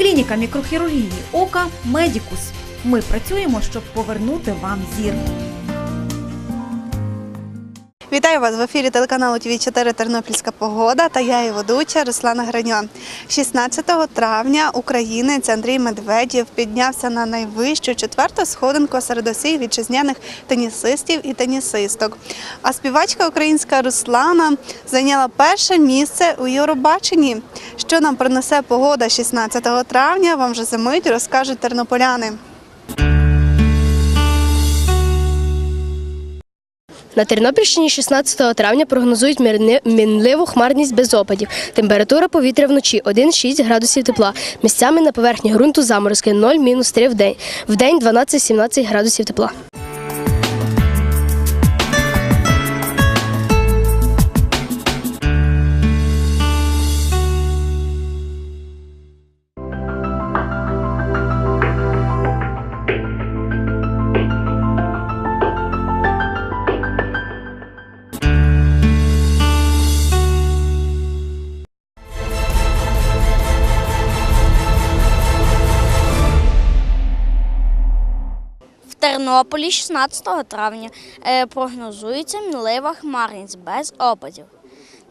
Клініка мікрохірургії ока Медікус. Ми працюємо, щоб повернути вам зір. Вітаю вас в ефірі телеканалу ТВ 4 Тернопільська погода та я і ведуча Руслана Граньо. 16 травня українець Андрій Медведєв піднявся на найвищу четверту сходинку серед усіх вітчизняних тенісистів і тенісисток. А співачка українська Руслана зайняла перше місце у Євробаченні. Що нам принесе погода 16 травня, вам вже за мить розкажуть тернополяни. На Тернопільщині 16 травня прогнозують мінливу хмарність без опадів. Температура повітря вночі 1-6 градусів тепла. Місцями на поверхні ґрунту заморозки 0-3 в день. В день 12-17 градусів тепла. Тернополі 16 травня е, прогнозується мінлива хмарність без опадів.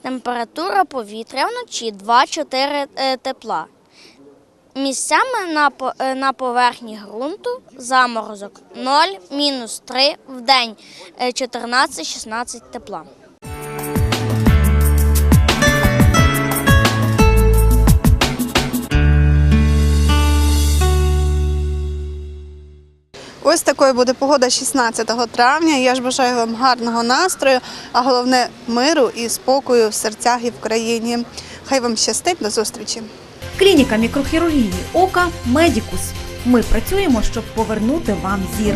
Температура повітря вночі 2-4 е, тепла. Місцями на, е, на поверхні ґрунту заморозок 0, мінус 3 в день е, 14-16 тепла. Ось такою буде погода 16 травня. Я ж бажаю вам гарного настрою, а головне миру і спокою в серцях і в країні. Хай вам щастить до зустрічі. Клініка мікрохірургії ока Медікус. Ми працюємо, щоб повернути вам зір.